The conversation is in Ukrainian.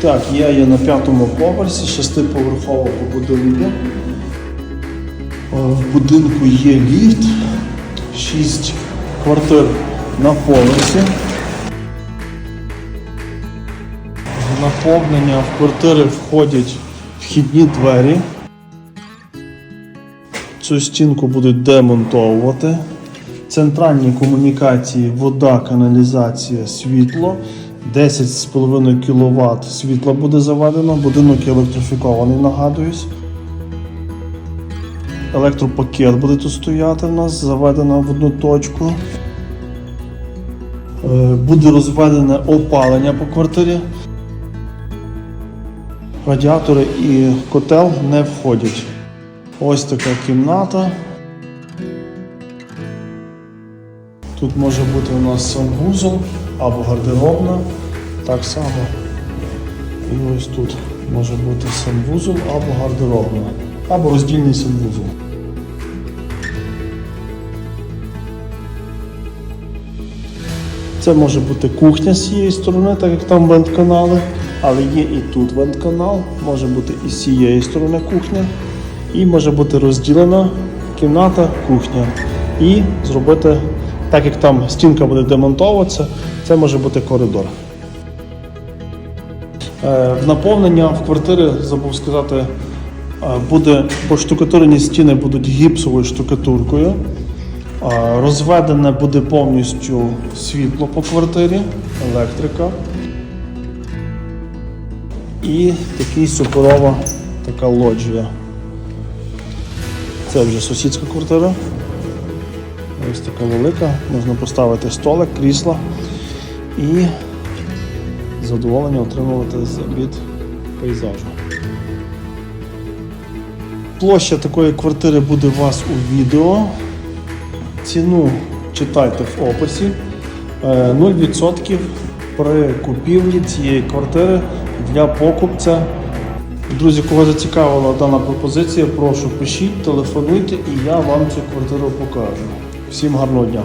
Так, я є на п'ятому поверсі, шестиповерхова побудова. Е, В будинку є ліфт, шість квартир на поверсі. Наповнення в квартири входять вхідні двері. Цю стінку будуть демонтовувати. Центральні комунікації, вода, каналізація, світло. 10,5 кВт світла буде заведено. Будинок електрифікований, нагадуюсь. Електропакет буде тут стояти в нас, заведено в одну точку. Е, Буде розведене опалення по квартирі. Радіатори і котел не входять. Ось така кімната. Тут може бути у нас санвузол або гардеробна. Так само. І ось тут може бути санвузол або гардеробна, або роздільний санвузол. Це може бути кухня з цієї сторони, так як там вентканали, але є і тут вентканал, може бути і з цієї сторони кухня, і може бути розділена кімната, кухня. І зробити, так як там стінка буде демонтовуватися, це може бути коридор. Е, наповнення в квартири, забув сказати, е, буде поштукатурені стіни будуть гіпсовою штукатуркою. Е, Розведене буде повністю світло по квартирі, електрика. І такий суперова така лоджія. Це вже сусідська квартира. Ось така велика. Можна поставити столик, крісло і задоволення отримувати від пейзажу. Площа такої квартири буде у вас у відео. Ціну читайте в описі. Е, 0% при купівлі цієї квартири для покупця. Друзі, кого зацікавила дана пропозиція, прошу пишіть, телефонуйте і я вам цю квартиру покажу. Всім гарного дня!